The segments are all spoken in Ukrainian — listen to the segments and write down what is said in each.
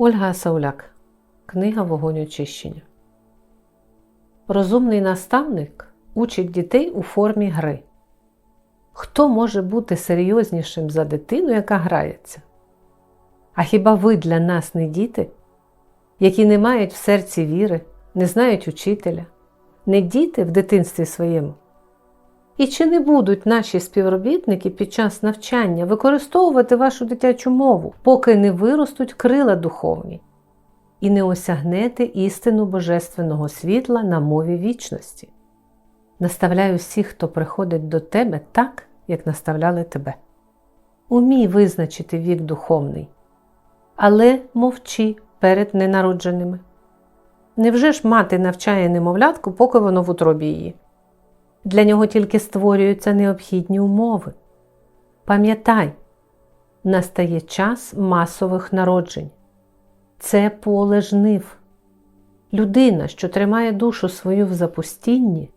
Ольга Сауляк. Книга Вогонь очищення. Розумний наставник учить дітей у формі гри. Хто може бути серйознішим за дитину, яка грається? А хіба ви для нас не діти, які не мають в серці віри, не знають учителя, не діти в дитинстві своєму? І чи не будуть наші співробітники під час навчання використовувати вашу дитячу мову, поки не виростуть крила духовні, і не осягнете істину Божественного світла на мові вічності? Наставляю всіх, хто приходить до тебе так, як наставляли тебе. Умій визначити вік духовний, але мовчи перед ненародженими. Невже ж мати навчає немовлятку, поки воно в утробі її? Для нього тільки створюються необхідні умови. Пам'ятай, настає час масових народжень. Це поле жнив. Людина, що тримає душу свою в запустінні,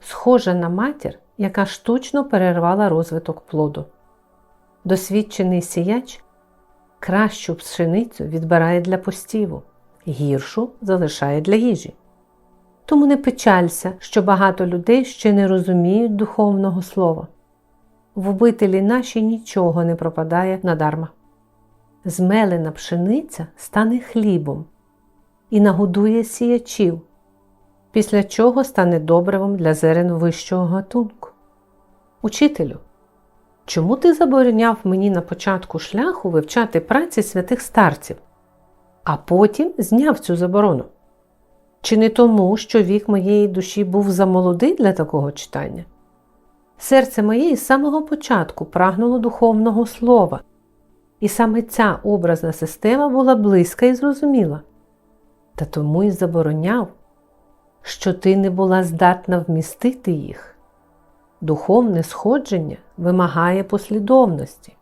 схожа на матір, яка штучно перервала розвиток плоду. Досвідчений сіяч кращу пшеницю відбирає для постіву, гіршу залишає для їжі. Тому не печалься, що багато людей ще не розуміють духовного слова. В обителі нашій нічого не пропадає надарма. Змелена пшениця стане хлібом і нагодує сіячів, після чого стане добривом для зерен вищого гатунку. Учителю, чому ти забороняв мені на початку шляху вивчати праці святих старців, а потім зняв цю заборону? Чи не тому, що вік моєї душі був замолодий для такого читання? Серце моє з самого початку прагнуло духовного слова, і саме ця образна система була близька і зрозуміла. Та тому й забороняв, що ти не була здатна вмістити їх. Духовне сходження вимагає послідовності.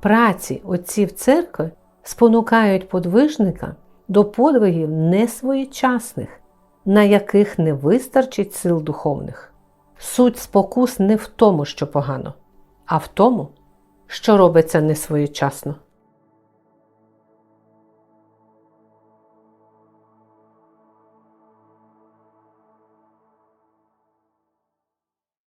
Праці отців церкви спонукають подвижника до подвигів несвоєчасних, на яких не вистачить сил духовних. Суть спокус не в тому, що погано, а в тому, що робиться несвоєчасно.